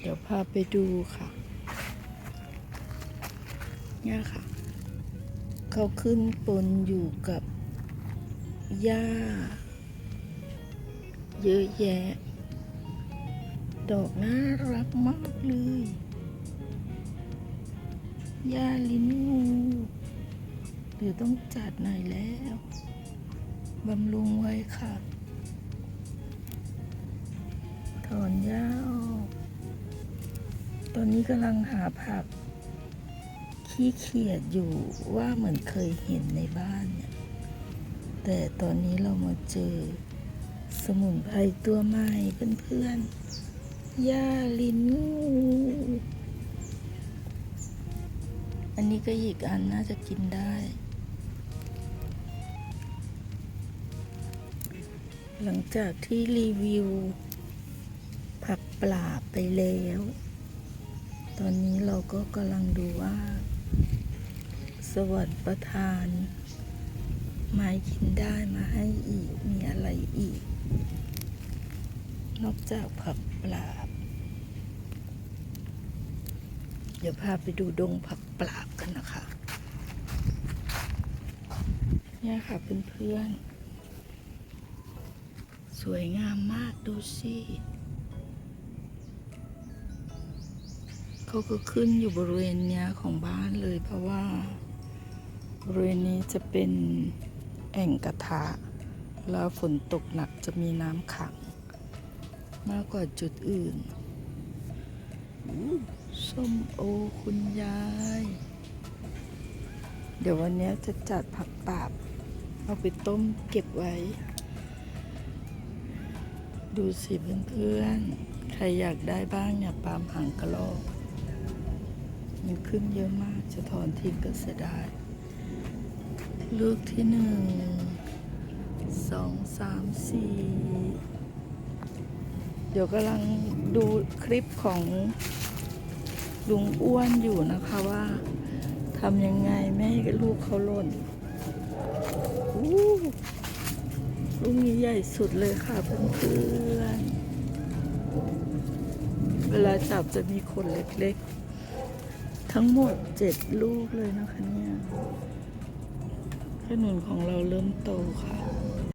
เดี๋ยวพาไปดูค่ะ เนี่ยค่ะ เขาขึ้นปนอยู่กับหญ้า เยอะแยะ ดอกน่ารักมากเลยหญ้าลิ้นงูเดี๋ยวต้องจัดหน่อยแล้วบำรุงไว้ค่ะ ถอนหญ้าออก นนี้กำลังหาผักขี้เขียดอยู่ว่าเหมือนเคยเห็นในบ้านเนี่ยแต่ตอนนี้เรามาเจอสมุนไพรตัวใหม่เพื่อนๆหญ้าลิ้นงูอันนี้ก็อีกอันน่าจะกินได้ หลังจากที่รีวิวผักปลาไปแล้ว ตอนนี้เราก็กำลังดูว่า สวรรค์ประทาน ไม้กินได้มาให้อีกมีอะไรอีก นอกจากผักปลาบ เดี๋ยวพาไปดูดงผักปลาบกันนะคะ เนี่ยค่ะเพื่อนๆสวยงามมากดูสิ เขาก็ขึ้นอยู่บริเวณเนี้ยของบ้านเลย เพราะว่าบริเวณนี้จะเป็นแอ่งกระทะ แล้วฝนตกหนักจะมีน้ำขัง มากกว่าจุดอื่นส้มโอคุณยาย เดี๋ยววันนี้จะจัดผักปาบ เอาไปต้มเก็บไว้ ดูสิเพื่อนๆ ใครอยากได้บ้างเนี่ยปาล์มหางกระรอก มันขึ้นเยอะมากจะถอนทิ้งก็เสียดาย ลูกที่หนึ่งสองสามสี่เดี๋ยวกำลังดูคลิปของลุงอ้วนอยู่นะคะว่าทำยังไงไม่ให้ลูกเขาหล่นลูกนี้ใหญ่สุดเลยค่ะเพื่อนๆเวลาจับจะมีขนเล็กๆ ทั้งหมดเจ็ดลูกเลยนะคะเนี่ยขนุนของเราเริ่มโตค่ะ